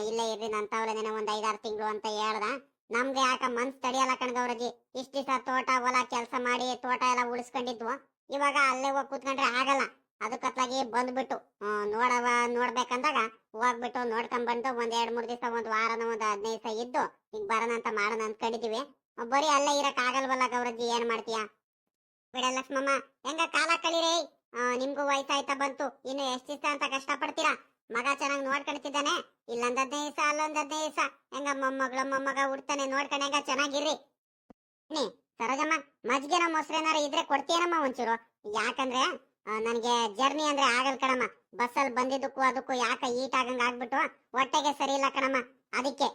ಇಲ್ಲೇ ಇರ್ರಿ ನಂತವ್ರದೇನೆ ಒಂದ್ ಐದಾರು ತಿಂಗಳು ಅಂತ ಹೇಳ್ದ. ನಮ್ಗೆ ಯಾಕ ಮನ್ಸ್ ತಡಿಯಲ್ಲ ಕಣ್ಗವ್ರಜಿ ಇಷ್ಟ ದಿವಸ ತೋಟ, ಹೊಲ ಕೆಲಸ ಮಾಡಿ ತೋಟ ಎಲ್ಲ ಉಳಿಸ್ಕೊಂಡಿದ್ವು. ಇವಾಗ ಅಲ್ಲೇ ಹೋಗಿ ಕೂತ್ಕೊಂಡ್ರೆ ಆಗಲ್ಲ. ಅದಕ್ಕತ್ಲಾಗಿ ಬಂದ್ಬಿಟ್ಟು ನೋಡವ ನೋಡ್ಬೇಕಂದಾಗ ಹೋಗ್ಬಿಟ್ಟು ನೋಡ್ಕೊಂಡ್ ಬಂದು ಒಂದ್ ಎರಡ್ ಮೂರ್ ದಿವಸ, ಒಂದ್ ವಾರನ, ಒಂದ್ ಹದಿನೈದು ದಿವಸ ಇದ್ದು ಈಗ ಬರೋಣ ಅಂತ ಮಾಡೋಣ ಅನ್ಕೊಂಡಿದೀವಿ. ಬರೀ ಅಲ್ಲೇ ಇರಕ್ ಆಗಲ್ವಲ್ಲ ಗೌರಜ್ಜಿ ಏನ್ ಮಾಡ್ತೀಯ? ಬಿಡ ಲಕ್ಷ್ಮಮ್ಮ, ಹೆಂಗ ಕಾಲ ಕಳೀರಿ? ನಿಮ್ಗೂ ವಯಸ್ಸಾಯ್ತಾ ಬಂತು. ಇನ್ನು ಎಷ್ಟ್ ದಿವಸ ಅಂತ ಕಷ್ಟ ಪಡ್ತೀರಾ ಮಗ ಚೆನ್ನಾಗಿ ನೋಡ್ಕೊಂತಿದ್ದಾನೆ ಇಲ್ಲೊಂದ್ ಹದಿನೈದು ದಿವಸ ಅಲ್ಲೊಂದ್ ಹದಿನೈದು ದಿವಸ ಹೆಂಗ ಮೊಮ್ಮಗಳು ಮೊಮ್ಮಗ ಹುಡ್ತಾನೆ ನೋಡ್ಕೊಂಡು ಹೆಂಗ ಚೆನ್ನಾಗಿರ್ರಿ ನೀ, ಸರೋಜಮ್ಮ ಮಜ್ಗೆನ ಮೊಸರೇನಾರ ಇದ್ರೆ ಕೊಡ್ತೀಯನಮ್ಮ ಒಂಚೂರು? ಯಾಕಂದ್ರೆ ನನಗೆ ಜರ್ನಿ ಅಂದ್ರೆ ಆಗಲ್ ಕಣಮ್ಮ. ಬಸ್ಸಲ್ಲಿ ಬಂದಿದ್ದಕ್ಕೂ ಅದಕ್ಕೂ ಯಾಕ ಈಟ್ ಆಗಂಗ ಆಗ್ಬಿಟ್ಟು ಹೊಟ್ಟೆಗೆ ಸರಿ ಇಲ್ಲ ಕಣಮ್ಮ. ಅದಕ್ಕೆ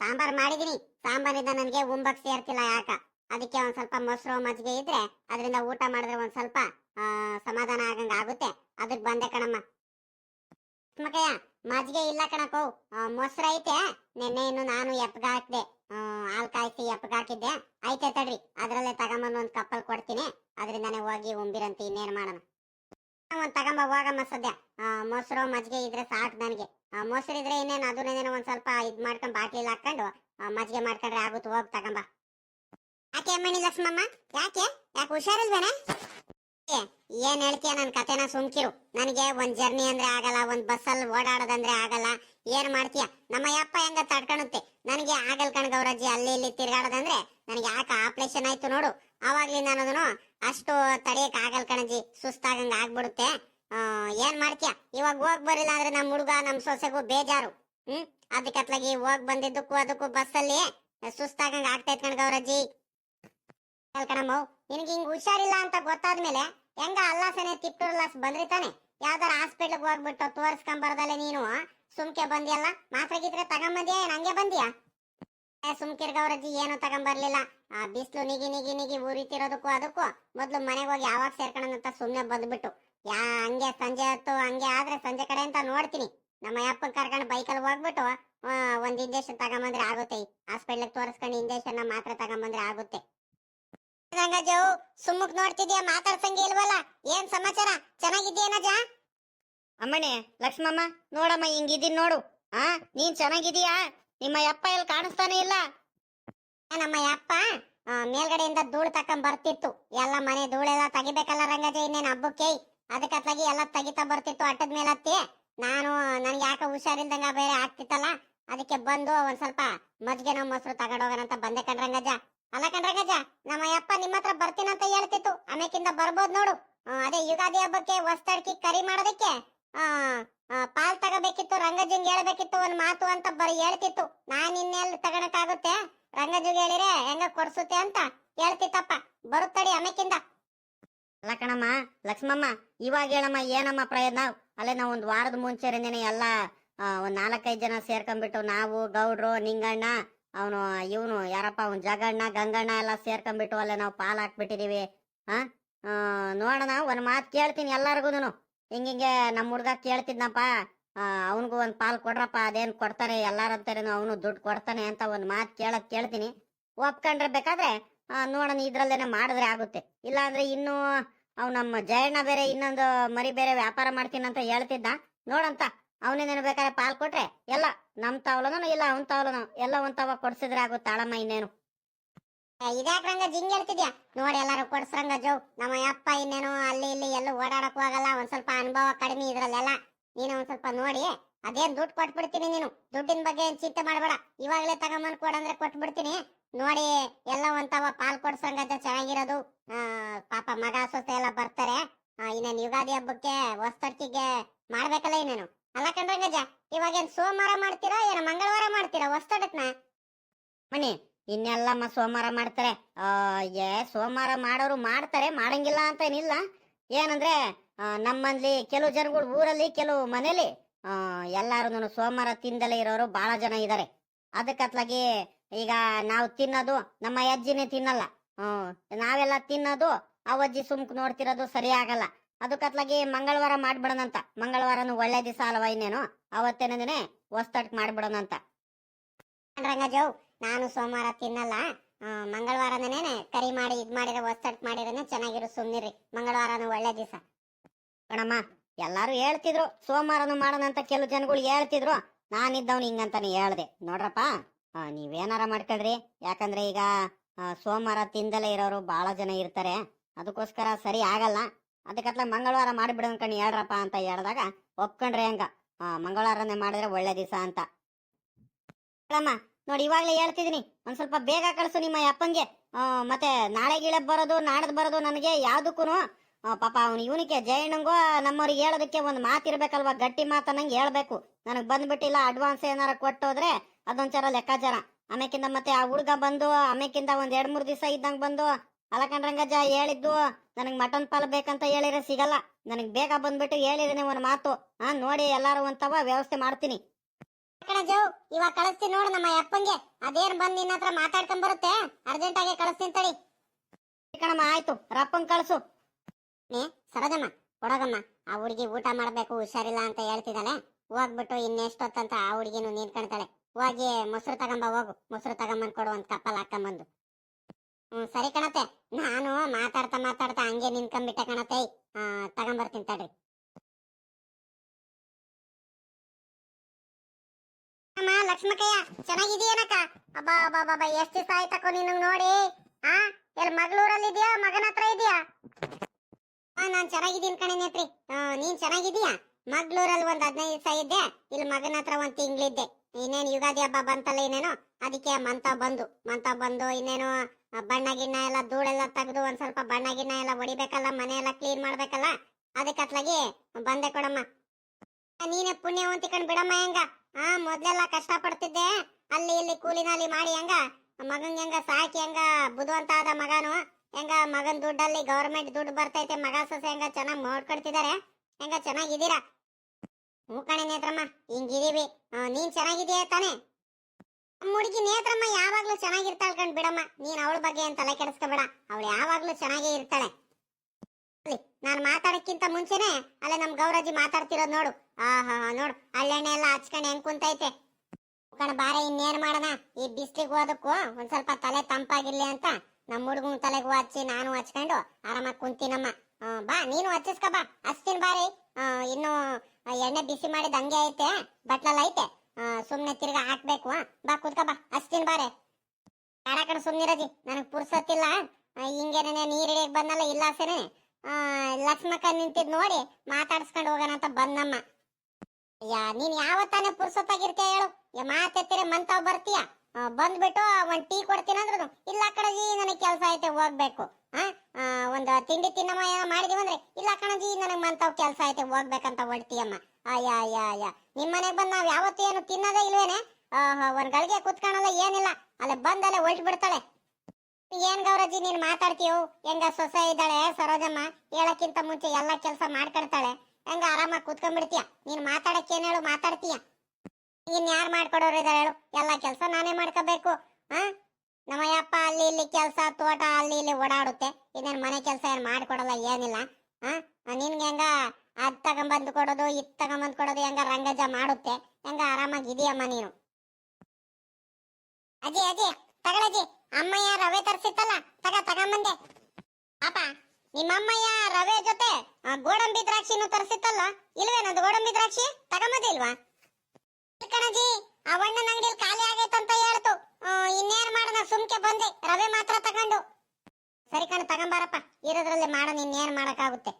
ಸಾಂಬಾರ್ ಮಾಡಿದೀನಿ. ಸಾಂಬಾರಿಂದ ನನ್ಗೆ ಉಂಬಕ್ ಸೇರ್ತಿಲ್ಲ ಯಾಕ? ಅದಕ್ಕೆ ಒಂದ್ ಸ್ವಲ್ಪ ಮೊಸರು, ಮಜ್ಜಿಗೆ ಇದ್ರೆ, ಅದರಿಂದ ಊಟ ಮಾಡಿದ್ರೆ ಒಂದ್ ಸ್ವಲ್ಪ ಸಮಾಧಾನ ಆಗಂಗ ಆಗುತ್ತೆ. ಅದಕ್ ಬಂದೆ ಕಣಮ್ಮ. ಮಕ್ಕಯ್ಯ ಮಜ್ಜಿಗೆ ಇಲ್ಲ ಕಣಕೋ ಮೊಸರು ಐತೆ. ನಿನ್ನೆ ಇನ್ನು ನಾನು ಎಪ್ಪಗ ಹಾಕ್ದೆ. ಹಾಲ್ ಕಾಯಿಸಿ ಎಪ್ಗ ಹಾಕಿದ್ದೆ. ಐತೆ ತಡ್ರಿ, ಅದ್ರಲ್ಲೇ ತಗೊಂಬಂದು ಒಂದ್ ಕಪ್ಪಲ್ ಕೊಡ್ತೀನಿ. ಅದರಿಂದಾನೇ ಹೋಗಿ ಉಂಬಿರಂತ ಇನ್ನೇನ್ ಮಾಡೋಣ. ಒಂದ್ ತಗೊಂಬ, ಹೋಗಮ್ಮ ಸದ್ಯ. ಮೊಸರು, ಮಜ್ಜಿಗೆ ಇದ್ರೆ ಸಾಕು ನನಗೆ. ಮೊಸರು ಇದ್ರೆ ಇನ್ನೇನು ಅದನ್ನೇನೋ ಒಂದ್ ಸ್ವಲ್ಪ ಇದ್ ಮಾಡ್ಕೊಂಡ್ ಬಾಟ್ಲಿಲ್ ಹಾಕೊಂಡು ಮಜ್ಜಿಗೆ ಮಾಡ್ಕೊಂಡ್ರೆ ಆಗುತ್ತೆ ಹೋಗಿ ತಗೊಂಬ. ಯಾಕೆ ಅಮ್ಮಣಿ ಲಕ್ಷ್ಮಮ್ಮ? ಯಾಕೆ? ಯಾಕೆ ಹುಷಾರಿಲ್ವೇನೆ? ಏನ್ ಹೇಳ್ತೀಯ ನನ್ ಕತೆನ ಸುಮ್ಕಿರು. ನನಗೆ ಒಂದ್ ಜರ್ನಿ ಅಂದ್ರೆ ಆಗಲ್ಲ, ಒಂದ್ ಬಸ್ಸಲ್ಲಿ ಓಡಾಡೋದಂದ್ರೆ ಆಗಲ್ಲ. ಏನ್ ಮಾಡ್ತೀಯ? ನಮ್ಮ ಯಪ್ಪ ಹೆಂಗ ತಡ್ಕಣುತ್ತೆ? ನನಗೆ ಆಗಲ್ ಕಣ್ ಗೌರಜ್ಜಿ, ಅಲ್ಲಿ ಇಲ್ಲಿ ತಿರ್ಗಾಡೋದಂದ್ರೆ ನನಗೆ ಯಾಕೆ ಆಪರೇಷನ್ ಆಯ್ತು ನೋಡು. ಅವಾಗ್ಲಿಂದ ಅನ್ನೋದನು ಅಷ್ಟು ತಡೆಯಕ್ ಆಗಲ್ ಕಣಜಿ ಸುಸ್ತಾಗಂಗ ಆಗ್ಬಿಡುತ್ತೆ. ಏನ್ ಮಾಡ್ತೀಯ? ಇವಾಗ ಹೋಗ್ ಬರಿಲ್ಲ ಅಂದ್ರೆ ನಮ್ ಹುಡುಗ, ನಮ್ ಸೊಸೆಗೂ ಬೇಜಾರು. ಹ್ಮ್? ಅದಕ್ಕತ್ಲಾಗಿ ಹೋಗ್ ಬಂದಿದ್ದಕ್ಕೂ ಅದಕ್ಕೂ ಬಸ್ಸಲ್ಲಿ ಸುಸ್ತಾಗಂಗ ಆಗ್ತೈತ್ ಕಣ್ ಗೌರಜ್ಜಿ. ಕಣಮ್ಮ ನಿನಗೆ ಹಿಂಗ್ ಹುಷಾರಿಲ್ಲ ಅಂತ ಗೊತ್ತಾದ್ಮೇಲೆ ಹೆಂಗ ಅಲ್ಲಾಸನೆ ತಿಪ್ಟೂರ್ಲಾಸ್ ಬಂದ್ರಿ ತಾನೆ? ಯಾವ್ದಾರ ಹಾಸ್ಪಿಟ್ಲ್ಗೆ ಹೋಗ್ಬಿಟ್ಟು ತೋರಿಸ್ಕೊಂಬರ್ದಲ್ಲ ಬರ್ದಲೆ ನೀನು? ಸುಮ್ಕೆ ಬಂದಿಯಲ್ಲ? ಮಾತ್ರೆ ಗಿದ್ರೆ ತಗೊಂಬಂದಿಯಾ ಏನ್ ಹಂಗೆ ಬಂದಿಯಾ? ಏ, ಸುಮ್ಕಿರ್ ಗೌರಜ್ಜಿ, ಏನು ತಗೊಂಬರ್ಲಿಲ್ಲ. ಆ, ಬಿಸ್ಲು ನಿಗಿ ನಿಗಿ ನಿಗಿ ಉರಿತಿರೋದಕ್ಕೂ ಅದಕ್ಕೂ ಮೊದ್ಲು ಮನೆಗೆ ಹೋಗಿ ಯಾವಾಗ ಸೇರ್ಕೊಳ್ಳೋಣ ಸುಮ್ನೆ ಬಂದ್ಬಿಟ್ಟು. ಯಾ, ಹಂಗೆ ಸಂಜೆ ಹೊತ್ತು ಹಂಗೆ ಆದ್ರೆ ಸಂಜೆ ಕಡೆ ಅಂತ ನೋಡ್ತೀನಿ. ನಮ್ಮ ಅಪ್ಪನ ಕರ್ಕೊಂಡು ಬೈಕಲ್ಲಿ ಹೋಗ್ಬಿಟ್ಟು ಒಂದ್ ಇಂಜೆಕ್ಷನ್ ತಗೊಂಬಂದ್ರೆ ಆಗುತ್ತೆ. ಹಾಸ್ಪಿಟ್ಲಿಗೆ ತೋರಿಸ್ಕೊಂಡು ಇಂಜೆಕ್ಷನ್ ಮಾತ್ರ ತಗೊಂಬಂದ್ರೆ ಆಗುತ್ತೆ. ರಂಗಜು ಸುಮ್ಮಕ್ ನೋಡ್ತಿದ್ಯಾ? ಮಾತಾಡ್ಸಂಗೆ ಇಲ್ವಲ್ಲ? ಏನ್ ಸಮಾಚಾರ? ಚೆನ್ನಾಗಿದ್ಯೇನಜ ಅಮ್ಮಣಿ ಲಕ್ಷ್ಮಮ್ಮ ನೋಡಮ್ಮ ಹಿಂಗಿದ್ದೀನಿ ನೋಡು. ಆ ನೀನ್ ಚೆನ್ನಾಗಿದೀಯಾ? ನಿಮ್ಮ ಯಪ್ಪ ಎಲ್ಲಿ ಕಾಣಿಸ್ತಾನೆ ಇಲ್ಲ? ನಮ್ಮ ಅಪ್ಪ ಮೇಲ್ಗಡೆಯಿಂದ ಧೂಳು ತಕೊಂಡ್ ಬರ್ತಿತ್ತು. ಎಲ್ಲ ಮನೆ ಧೂಳೆಲ್ಲ ತೆಗಿಬೇಕಲ್ಲ ರಂಗಜ ಇನ್ನೇನ್ ಹಬ್ಬಕ್ಕೆ? ಅದಕ್ಕತ್ಲಾಗಿ ಎಲ್ಲ ತೆಗಿತಾ ಬರ್ತಿತ್ತು ಅಟ್ಟದ ಮೇಲೆ ಹತ್ತಿ. ನಾನು ನನ್ಗೆ ಯಾಕೆ ಹುಷಾರಿಲ್ದಂಗ ಬೇರೆ ಆಗ್ತಿತ್ತಲ್ಲ? ಅದಕ್ಕೆ ಬಂದು ಒಂದ್ ಸ್ವಲ್ಪ ಮಜ್ಗೆನೋ ಮೊಸರು ತಗೊಂಡೋಗೋಣ ಅಂತ ಬಂದೆ ಕಣ್ರಂಗಜ ಅಲ್ಲ ಕಣ್ರಂಗಜ ನಮ್ಮ ಅಪ್ಪ ನಿಮ್ಮ ಹತ್ರ ಬರ್ತೀನಂತ ಹೇಳ್ತಿತ್ತು. ಆಮೇಕಿಂದ ಬರ್ಬೋದು ನೋಡು. ಅದೇ ಯುಗಾದಿ ಹಬ್ಬಕ್ಕೆ ಹೊಸ್ತಡ್ಕಿ ಕರಿ ಮಾಡೋದಕ್ಕೆ ಪಾಲ್ ತಗೋಬೇಕಿತ್ತು ರಂಗಜ್ಜಂಗ್ ಹೇಳ್ಬೇಕಿತ್ತು, ಒಂದ್ ಮಾತು ಅಂತ ಬರೀ ಹೇಳ್ತಿತ್ತು. ನಾನ್ ಇನ್ನೆಲ್ಲಿ ತಗೋಣಕ್ಕಾಗುತ್ತೆ? ರಂಗಜ್ಜಿಗೆ ಹೇಳಿರೆ, ಹೆಂಗ ಕೊಡ್ಸುತ್ತೆ ಅಂತ ಹೇಳ್ತಿತ್ತಪ್ಪ. ಬರುತ್ತಡಿ ಆಮೇಕಿಂದ. ಅಲ್ಲ ಕಣಮ್ಮ, ಲಕ್ಷ್ಮಮ್ಮ, ಇವಾಗ ಹೇಳಮ್ಮ ಏನಮ್ಮ ಪ್ರಯತ್ನ? ಅಲ್ಲೇ ನಾವು ಒಂದ್ ವಾರದ ಮುಂಚೆ ಎಲ್ಲ ಒಂದ್ ನಾಲ್ಕೈದು ಜನ ಸೇರ್ಕೊಂಡ್ಬಿಟ್ಟು ನಾವು, ಗೌಡ್ರು, ನಿಂಗಣ್ಣ ಅವನು, ಇವನು ಯಾರಪ್ಪ, ಅವ್ನು ಜಗಣ್ಣ ಗಂಗಣ್ಣ ಎಲ್ಲ ಸೇರ್ಕೊಂಡ್ಬಿಟ್ಟು ಅಲ್ಲೇ ನಾವು ಪಾಲ್ ಹಾಕ್ಬಿಟ್ಟಿದೀವಿ. ಹಾ ನೋಡೋಣ, ಒಂದು ಮಾತು ಕೇಳ್ತೀನಿ ಎಲ್ಲಾರ್ಗುನು ಹಿಂಗಿಂಗೆ ನಮ್ಮ ಹುಡ್ಗ ಕೇಳ್ತಿದ್ನಪ್ಪ. ಅವನಿಗೂ ಒಂದು ಪಾಲ್ ಕೊಡ್ರಪ್ಪ, ಅದೇನ್ ಕೊಡ್ತಾರೆ ಎಲ್ಲಾರಂತಾರೇನು ಅವನು ದುಡ್ಡು ಕೊಡ್ತಾನೆ ಅಂತ ಒಂದು ಮಾತು ಕೇಳಕ್ ಕೇಳ್ತೀನಿ. ಒಪ್ಕೊಂಡ್ರೆ ಬೇಕಾದ್ರೆ ನೋಡೋಣ, ಇದ್ರಲ್ಲೇನೆ ಮಾಡಿದ್ರೆ ಆಗುತ್ತೆ. ಇಲ್ಲ ಅಂದ್ರೆ ಇನ್ನು ಅವ್ ನಮ್ಮ ಜಯಣ್ಣ ಬೇರೆ ಇನ್ನೊಂದು ಮರಿ ಬೇರೆ ವ್ಯಾಪಾರ ಮಾಡ್ತೀನಂತ ಹೇಳ್ತಿದ್ದ. ನೋಡಂತ ಅವನೇನೇನು ಬೇಕಾದ್ರೆ ಪಾಲ್ ಕೊಟ್ರೆ ಎಲ್ಲ ನಮ್ ತಾವ್ಲನು ಇಲ್ಲ ಅವನ್ ತಾವ್ಲನು ಎಲ್ಲ ಒಂದ್ ತಾವ ಕೊಡ್ಸಿದ್ರೆ ತಾಳಮ್ಮ ಇನ್ನೇನು. ಇದ್ಯಾಕ್ ರಂಗ ಜಿಂಗ್ ಹೇಳ್ತಿದ್ಯಾ? ನೋಡಿ ಎಲ್ಲಾರು ಕೊಡ್ಸ್ರಂಗ ಜೋ, ನಮ್ಮ ಅಪ್ಪ ಇನ್ನೇನು ಅಲ್ಲಿ ಇಲ್ಲಿ ಎಲ್ಲ ಓಡಾಡಕ್ ಹೋಗಲ್ಲ ಒಂದ್ ಸ್ವಲ್ಪ ಅನುಭವ ಕಡಿಮೆ ಇದ್ರಲ್ಲೆಲ್ಲ. ನೀನು ಒಂದ್ ಸ್ವಲ್ಪ ನೋಡಿ, ಅದೇನ್ ದುಡ್ಡು ಕೊಟ್ಬಿಡ್ತೀನಿ ನೀನು? ದುಡ್ಡಿನ ಬಗ್ಗೆ ಏನ್ ಚಿಂತೆ ಮಾಡಬೇಡ. ಇವಾಗಲೇ ತಗೊಂಬಂದ್ ಕೊಡಂದ್ರೆ ಕೊಟ್ಬಿಡ್ತೀನಿ. ನೋಡಿ, ಎಲ್ಲ ಒಂತವ ಪಾಲ್ ಕೊಡ್ಸಂಗ ಚೆನ್ನಾಗಿರೋದು. ಪಾಪ ಮಗ ಸೊಸೆ ಎಲ್ಲ ಬರ್ತಾರೆ. ಇನ್ನೇನ್ ಯುಗಾದಿ ಹಬ್ಬಕ್ಕೆ ಹೊಸ್ತಡ್ಕಿಗೆ ಮಾಡ್ಬೇಕಲ್ಲ ಇನ್ನೇನು? ಅಲ್ಲ ಕಣ್ರಂಗಜ ಇವಾಗೇನ್ ಸೋಮವಾರ ಮಾಡ್ತೀರಾ, ಏನ ಮಂಗಳವಾರ ಮಾಡ್ತೀರಾ ಹೊಸ್ತಡಕ್ನ ಮಣಿ ಇನ್ನೆಲ್ಲಮ್ಮ ಸೋಮವಾರ ಮಾಡ್ತಾರೆ. ಏ, ಸೋಮವಾರ ಮಾಡೋರು ಮಾಡ್ತಾರೆ, ಮಾಡಂಗಿಲ್ಲ ಅಂತ ಏನಿಲ್ಲ. ಏನಂದ್ರೆ ನಮ್ಮಲ್ಲಿ ಕೆಲವು ಜನಗಳು ಊರಲ್ಲಿ, ಕೆಲವು ಮನೇಲಿ ಎಲ್ಲಾರು ಸೋಮವಾರ ತಿಂದಲೇ ಇರೋರು ಬಹಳ ಜನ ಇದ್ದಾರೆ ಅದಕ್ಕತ್ಲಾಗಿ ಈಗ ನಾವು ತಿನ್ನೋದು ನಮ್ಮ ಅಜ್ಜಿನೇ ತಿನ್ನಲ್ಲ. ನಾವೆಲ್ಲ ತಿನ್ನೋದು ಅವಜ್ಜಿ ಸುಮ್ಕ್ ನೋಡ್ತಿರೋದು ಸರಿ ಆಗಲ್ಲ. ಅದಕ್ಕತ್ಲಾಗಿ ಮಂಗಳವಾರ ಮಾಡ್ಬಿಡೋಣಂತ. ಮಂಗಳವಾರನು ಒಳ್ಳೆ ದಿವಸ ಅಲ್ವಾ ಇನ್ನೇನು? ಅವತ್ತೇನ ದಿನೇ ಹೊಸ್ತಟ್ಕ್ ಮಾಡ್ಬಿಡೋಣಂತ. ರಂಗಜವ್ ನಾನು ಸೋಮವಾರ ತಿನ್ನಲ್ಲ. ಮಂಗಳವಾರನೇ ಕರಿ ಮಾಡಿ, ಇದು ಮಾಡಿದ್ರೆ ಹೊಸ್ತಟ್ ಮಾಡಿದ್ರೆ ಚೆನ್ನಾಗಿರೋ, ಸುಮ್ನಿರಿ. ಮಂಗಳವಾರನು ಒಳ್ಳೆ ದಿವಸ. ಕಣಮ್ಮ, ಎಲ್ಲಾರು ಹೇಳ್ತಿದ್ರು, ಸೋಮವಾರನು ಮಾಡೋಣಂತ ಕೆಲವು ಜನಗಳು ಹೇಳ್ತಿದ್ರು. ನಾನಿದ್ದವ್ನು ಹಿಂಗಂತಾನೆ ಹೇಳ್ದೆ. ನೋಡ್ರಪ್ಪ ನೀವೇನಾರ ಮಾಡ್ಕೊಳ್ರಿ. ಯಾಕಂದ್ರೆ ಈಗ ಸೋಮವಾರ ತಿಂದಲೇ ಇರೋರು ಬಹಳ ಜನ ಇರ್ತಾರೆ. ಅದಕ್ಕೋಸ್ಕರ ಸರಿ ಆಗಲ್ಲ. ಅದಕ್ಕತ್ಲ ಮಂಗಳವಾರ ಮಾಡಿಬಿಡೋಣ ಅನ್ಕೊಂಡು ಹೇಳ್ರಪ್ಪ ಅಂತ ಹೇಳ್ದಾಗ ಒಪ್ಕೊಂಡ್ರೆ ಹೆಂಗ. ಮಂಗಳವಾರನೇ ಮಾಡಿದ್ರೆ ಒಳ್ಳೆ ದಿವಸ ಅಂತ. ಹೇಳಮ್ಮ, ನೋಡಿ ಇವಾಗಲೇ ಹೇಳ್ತಿದ್ದೀನಿ, ಒಂದು ಸ್ವಲ್ಪ ಬೇಗ ಕಳಿಸು ನಿಮ್ಮ ಅಪ್ಪಂಗೆ. ಮತ್ತೆ ನಾಳೆ ಗೀಳೆ ಬರೋದು, ನಾಡ್ದು ಬರೋದು ನನಗೆ ಯಾವುದಕ್ಕೂ ಪಾಪ ಅವನು ಇವನಿಗೆ ಜಯಣ್ಣಂಗೋ, ನಮ್ಮವ್ರಿಗೆ ಹೇಳೋದಕ್ಕೆ ಒಂದು ಮಾತಿರ್ಬೇಕಲ್ವಾ, ಗಟ್ಟಿ ಮಾತನ್ನಂಗೆ ಹೇಳ್ಬೇಕು. ನನಗೆ ಬಂದ್ಬಿಟ್ಟಿಲ್ಲ, ಅಡ್ವಾನ್ಸ್ ಏನಾರ ಕೊಟ್ಟೋದ್ರೆ ಅದೊಂಚರ ಲೆಕ್ಕಾಚಾರ. ಆಮೇಕಿಂದ ಮತ್ತೆ ಆ ಹುಡುಗ ಬಂದು ಆಮೇಕಿಂದ ಒಂದು ಎರಡು ಮೂರು ದಿವಸ ಇದ್ದಂಗೆ ಬಂದು ಅಲಕಂಡ್ರಂಗಜ್ಜ ಹೇಳಿದ್ದು ನನಗೆ ಮಟನ್ ಪಾಲ್ ಬೇಕಂತ ಹೇಳಿದ್ರೆ ಸಿಗಲ್ಲ. ನನಗೆ ಬೇಗ ಬಂದ್ಬಿಟ್ಟು ಹೇಳಿದೀನಿ ಒಂದ್ ಮಾತು. ಹಾ ನೋಡಿ ಎಲ್ಲಾರು ಒಂತವ ವ್ಯವಸ್ಥೆ ಮಾಡ್ತೀನಿ. ಕಣಜವ್ ಇವಾಗ ಕಳಿಸ್ತೀನಿ ನೋಡು ನಮ್ಮ ಅಪ್ಪಂಗೆ ಅದೇನ್ ಬಂದ್ ನಿನ್ನ ಹತ್ರ ಮಾತಾಡ್ಕೊಂಡ್ ಬರುತ್ತೆ? ಅರ್ಜೆಂಟ್ ಆಗಿ ಕಳಿಸ್ತೀನಿ ತಡಿ. ಕಣಮ್ಮ ಆಯ್ತು. ರಪ್ಪನ್ ಕಳಿಸು. ನೀ ಸರೋಜಮ್ಮ ಕೊಡೋಗಮ್ಮ ಆ ಹುಡುಗಿ ಊಟ ಮಾಡ್ಬೇಕು ಹುಷಾರಿಲ್ಲ ಅಂತ ಹೇಳ್ತಿದ್ದಾಳೆ. ಹೋಗ್ಬಿಟ್ಟು ಇನ್ನೆಷ್ಟೊತ್ತಂತ ಆ ಹುಡುಗಿನು ನಿಂತ್ಕೊಂತಾಳೆ ಹೋಗಿ ಮೊಸರು ತಗೊಂಬ ಹೋಗು. ಮೊಸರು ತಗೊಂಬಂದ್ ಕೊಡು ಒಂದ್ ಕಪ್ಪಲ್ ಹಾಕೊಂಬಂದು ಹ್ಮ್, ಸರಿ ಕಣತೆ ನಾನು ಮಾತಾಡ್ತಾ ಮಾತಾಡ್ತಾ ಹಂಗೆ ನಿಂತ್ಕೊಂಡ್ಬಿಟ್ಟೆ ಕಣತೆ ತಗೊಂಬರ್ತೀನಿ ತಡ್ರಿ. ಅಮ್ಮ, ಲಕ್ಷ್ಮಕಯ್ಯ ಚೆನ್ನಾಗಿದೀಯನಕ್ಕ ಅಬ್ಬಾ ಅಬ್ಬಾ ಬಾಬಾ ಎಷ್ಟು ದಿವಸ ಆಯ್ತಕ್ಕೋ ನಿನ್ನ ನೋಡಿ? ಆ ಎಲ್ಲಿ ಮಗಳೂರಲ್ಲಿ ಇದೆಯಾ ಮಗನ ಹತ್ರ ಇದೆಯಾ? ಹಾ ನಾನ್ ಚೆನ್ನಾಗಿದ್ದೀನಿ ಕಣೆ ನೇತ್ರಿ. ನೀನ್ ಚೆನ್ನಾಗಿದೀಯಾ ಮಗ್ಳೂರಲ್ಲಿ ಒಂದ್ ಹದಿನೈದು ದಿವಸ ಇದ್ದೆ, ಇಲ್ಲಿ ಮಗನ ಹತ್ರ ಒಂದ್ ತಿಂಗಳಿದ್ದೆ. ಇನ್ನೇನು ಯುಗಾದಿ ಹಬ್ಬ ಬಂತಲ್ಲ ಇನ್ನೇನು? ಅದಕ್ಕೆ ಮಂತ ಬಂದು ಮಂತ ಬಂದು ಇನ್ನೇನು ಬಣ್ಣ ಗಿಣ್ಣ ಎಲ್ಲ ಧೂಳೆಲ್ಲ ತೆಗೆದು ಒಂದ್ ಸ್ವಲ್ಪ ಬಣ್ಣ ಗಿಣ್ಣ ಎಲ್ಲ ಹೊಡಿಬೇಕಲ್ಲ, ಮನೆ ಎಲ್ಲ ಕ್ಲೀನ್ ಮಾಡ್ಬೇಕಲ್ಲ? ಅದಕ್ಕೆ ಅತ್ಲಾಗಿ ಬಂದೆ ಕೊಡಮ್ಮ. ನೀನೆ ಪುಣ್ಯ ಕಣ್ ಬಿಡಮ್ಮ ಹೆಂಗ? ಆ, ಮೊದ್ಲೆಲ್ಲ ಕಷ್ಟ ಪಡ್ತಿದ್ದೆ ಅಲ್ಲಿ ಇಲ್ಲಿ ಕೂಲಿನಲ್ಲಿ ನಾಲಿ ಮಾಡಿ ಹೆಂಗ? ಮಗನ್ ಹೆಂಗ ಸಾಕಿ ಹೆಂಗ ಬುದ್ಧವಂತ ಆದ ಮಗನು? ಹೆಂಗ ಮಗನ್ ದುಡ್ಡಲ್ಲಿ ಗೌರ್ಮೆಂಟ್ ದುಡ್ಡು ಬರ್ತೈತೆ, ಮಗ ಸೊಸೆ ಹೆಂಗ ಚೆನ್ನಾಗಿ ನೋಡ್ಕೊಳ್ತಿದಾರೆ ಹೆಂಗ ಚೆನ್ನಾಗಿದ್ದೀರಾ? ಹ್ಞೂ ಕಣೆ ನೇತ್ರಮ್ಮ, ಹಿಂಗಿದೀವಿ. ನೀನ್ ಚೆನ್ನಾಗಿದೀಯ ತಾನೆ? ನಮ್ಮ ಹುಡುಗಿ ನೇತ್ರಮ್ಮ ಯಾವಾಗ್ಲೂ ಚೆನ್ನಾಗಿರ್ತಾಳೆ ಕಣ್ ಬಿಡಮ್ಮ. ನೀನ್ ಅವಳ ಬಗ್ಗೆ ಏನ್ ತಲೆ ಕೆಡಿಸ್ಕೋಬೇಡ. ಅವಳು ಯಾವಾಗ್ಲೂ ಚೆನ್ನಾಗೇ ಇರ್ತಾಳೆ. ನಾನು ಮಾತಾಡಕ್ಕಿಂತ ಮುಂಚೆನೆ ಅಲ್ಲೇ ನಮ್ ಗೌರಜಿ ಮಾತಾಡ್ತಿರೋದ್ ನೋಡು. ಆಹಾ, ನೋಡು, ಅಲ್ಲೆಣ್ಣೆ ಎಲ್ಲ ಹಚ್ಕೊಂಡು ಹೆಂಗ್ ಕುಂತೈತೆ. ಕಣ ಬಾರೆ, ಇನ್ನೇನ್ ಮಾಡೋಣ? ಈ ಬಿಸ್ಲಿಗೆ ಹೋದಕ್ಕೂ ಒಂದ್ ಸ್ವಲ್ಪ ತಲೆ ತಂಪಾಗಿರ್ಲಿ ಅಂತ ನಮ್ಮ ಹುಡುಗನ ತಲೆಗೂ ಹಚ್ಚಿ ನಾನು ಹಚ್ಕೊಂಡು ಆರಾಮಾಗಿ ಕುಂತೀನಮ್ಮ. ಬಾ, ನೀನು ಹಚ್ಚಿಸ್ಕ ಬಾ. ಹಚ್ತೀನಿ ಬಾರಿ. ಇನ್ನು ಎಣ್ಣೆ ಬಿಸಿ ಮಾಡಿದ ಹಂಗೆ ಐತೆ ಬಟ್ಲಲ್ಲಿ ಐತೆ. ಸುಮ್ಮನೆ ತಿರ್ಗಾ ಹಾಕ್ಬೇಕು. ಬಾ, ಕುತ್ಕ ಬಾ. ಹಚ್ತೀನಿ ಬಾರೆ. ಬೇಡ ಕಡೆ ಸುಮ್ನಿರಜಿ ನನಗ್ ಪುರ್ಸತ್ತಿಲ್ಲ ಹಿಂಗೇನೇ ನೀರ್ ಹಿಡಿಯಕ್ ಬಂದಲ್ಲ, ಇಲ್ಲ ಸರಿ ಲಕ್ಷ್ಮಕ್ಕ ನಿಂತಿದ್ ನೋಡಿ ಮಾತಾಡ್ಸ್ಕೊಂಡು ಹೋಗೋಣ ಅಂತ ಬಂದಮ್ಮ. ಯಾ ನೀನ್ ಯಾವತ್ತಾನೆ ಪುರ್ಸೊತ್ತಾಗಿರ್ತೀಯ ಹೇಳು? ಮಾತೆತ್ತಿರ ಮಂತಾವ್ ಬರ್ತೀಯ? ಬಂದ್ಬಿಟ್ಟು ಒಂದ್ ಟೀ ಕೊಡ್ತೀನಿ ಅಂದ್ರು ಇಲ್ಲ ಕಣಜಿ, ನನಗೆ ಕೆಲಸ ಐತೆ, ಹೋಗ್ಬೇಕು. ಆ ಒಂದು ತಿಂಡಿ ತಿನ್ನಮ್ಮ ಏನೋ ಮಾಡಿದೀವಿ ಅಂದ್ರೆ, ಇಲ್ಲ ಕಣಜಿ, ನನಗ್ ಮಂತಾವ್ ಕೆಲಸ ಐತೆ, ಹೋಗ್ಬೇಕಂತ ಹೊಡ್ತೀಯಮ್ಮ ಅಯ್ಯ ಅಯ್ಯ ಅಯ್ಯ. ನಿಮ್ಮನೆಗ್ ಬಂದ್ ನಾವ್ ಯಾವತ್ತೂ ಏನು ತಿನ್ನೋದೇ ಇಲ್ವೇನೆ? ಒಂದ್ ಗಳಿಗೆ ಕುತ್ಕೊಳ್ಳಲ್ಲ ಏನಿಲ್ಲ. ಅಲ್ಲೇ ಬಂದಲ್ಲೇ ಹೊಲ್ಟ್ ಬಿಡ್ತಾಳೆ. ಏನ್ ಗೌರಜ್ಜಿ ನೀನ್ ಮಾತಾಡ್ತೀಯೋ? ಹೆಂಗ ಸೊಸೆ ಇದ್ದಾಳೆ, ಸರೋಜಮ್ಮ? ಹೇಳಕ್ಕಿಂತ ಮುಂಚೆ ಎಲ್ಲಾ ಕೆಲಸ ಮಾಡ್ಕೊಡ್ತಾಳೆ. ಹೆಂಗ ಆರಾಮಾಗಿ ಕುತ್ಕೊಂಡ್ಬಿಡ್ತೀಯ? ನೀನ್ ಮಾತಾಡಕ್ ಏನ್ ಹೇಳು, ಮಾತಾಡ್ತೀಯ? ಇನ್ ಯಾರು ಮಾಡ್ಕೊಡೋರು ಇದಾರೆ ಹೇಳು. ಎಲ್ಲಾ ಕೆಲಸ ನಾನೇ ಮಾಡ್ಕೋಬೇಕು. ಆ? ನಮ್ಮ ಅಪ್ಪ ಅಲ್ಲಿ ಇಲ್ಲಿ ಕೆಲಸ, ತೋಟ ಅಲ್ಲಿ ಇಲ್ಲಿ ಓಡಾಡುತ್ತೆ. ಇನ್ನೇನ್ ಮನೆ ಕೆಲಸ ಏನ್ ಮಾಡ್ಕೊಡಲ್ಲ, ಏನಿಲ್ಲ. ಆ, ನಿನ್ಗೆ ಹೆಂಗ ಅದ್ ತಗೊಂಬಂದು ಕೊಡೋದು, ಇದ್ ತಗೊಂಬಂದು ಕೊಡೋದು ಹೆಂಗ ರಂಗಜ ಮಾಡುತ್ತೆ? ಹೆಂಗ ಆರಾಮಾಗಿ ಇದೆಯಮ್ಮ ನೀನು? ಅಜ್ಜಿ ಅಜ್ಜಿ ತಗೊಳಜ್ಜಿ ಅಮ್ಮಯ್ಯ ರವೆ ತರ್ಸಿತ್ತಲ್ಲ, ತಗ ತಗೊಂಬಂದೆ ಪಾಪ, ನಿಮ್ಮಮ್ಮಯ್ಯ ರವೆ ಜೊತೆ ಗೋಡಂಬಿ ದ್ರಾಕ್ಷಿನೂ ತರಿಸಿತ್ತಲ್ಲ ಇಲ್ವೇನದು ಗೋಡಂಬಿ ದ್ರಾಕ್ಷಿ? ತಗೊಂಬದಿಲ್ವಾ ಕಣಜಿ ಅವಣ್ಣನ ಅಂಗಡಿ ಖಾಲಿ ಆಗೈತಂತ ಹೇಳ್ತು. ಇನ್ನೇನ್ ಮಾಡೋಣ, ಸುಮ್ಕೆ ಬಂದೆ, ರವೆ ಮಾತ್ರ ತಗೊಂಡು. ಸರಿ ಕಣ, ತಗೊಂಬಾರಪ್ಪ. ಇರೋದ್ರಲ್ಲಿ ಮಾಡೋಣ ಇನ್ನೇನ್ ಮಾಡಕ್ಕಾಗುತ್ತೆ.